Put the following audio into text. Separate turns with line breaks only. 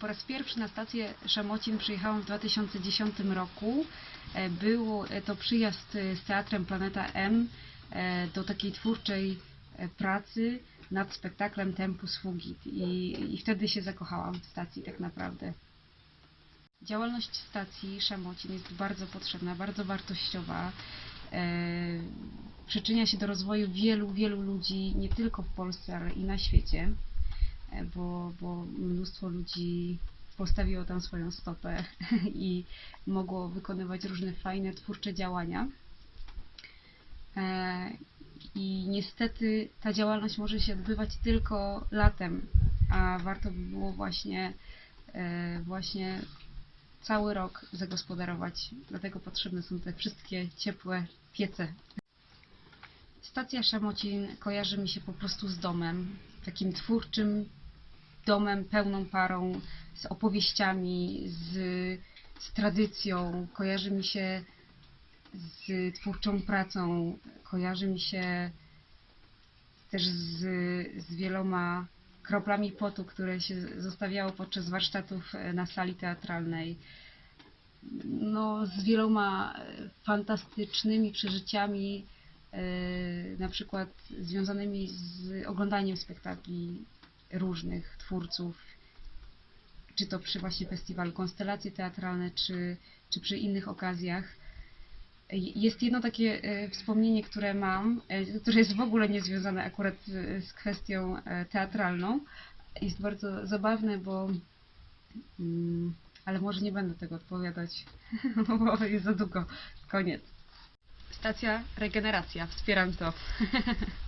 Po raz pierwszy na stację Szamocin przyjechałam w 2010 roku. E, Był to przyjazd e, z Teatrem Planeta M e, do takiej twórczej e, pracy nad spektaklem Tempus Fugit i, i wtedy się zakochałam w stacji tak naprawdę. Działalność stacji Szamocin jest bardzo potrzebna, bardzo wartościowa. E, przyczynia się do rozwoju wielu, wielu ludzi, nie tylko w Polsce, ale i na świecie, e, bo, bo mnóstwo ludzi postawiło tam swoją stopę i mogło wykonywać różne fajne, twórcze działania. E, I niestety ta działalność może się odbywać tylko latem, a warto by było właśnie, e, właśnie cały rok zagospodarować. Dlatego potrzebne są te wszystkie ciepłe piece. Stacja Szamocin kojarzy mi się po prostu z domem, takim twórczym domem, pełną parą, z opowieściami, z, z tradycją. Kojarzy mi się z twórczą pracą, kojarzy mi się też z, z wieloma kroplami potu, które się zostawiało podczas warsztatów e, na sali teatralnej. No, z wieloma e, fantastycznymi przeżyciami, e, na przykład związanymi z oglądaniem spektakli różnych twórców, czy to przy właśnie festiwalu Konstelacje Teatralne, czy, czy przy innych okazjach. Jest jedno takie e, wspomnienie, które mam, e, które jest w ogóle niezwiązane akurat z, z kwestią e, teatralną. Jest bardzo zabawne, bo. Mm, ale może nie będę tego odpowiadać, bo jest za długo. Koniec. Stacja Regeneracja, wspieram to.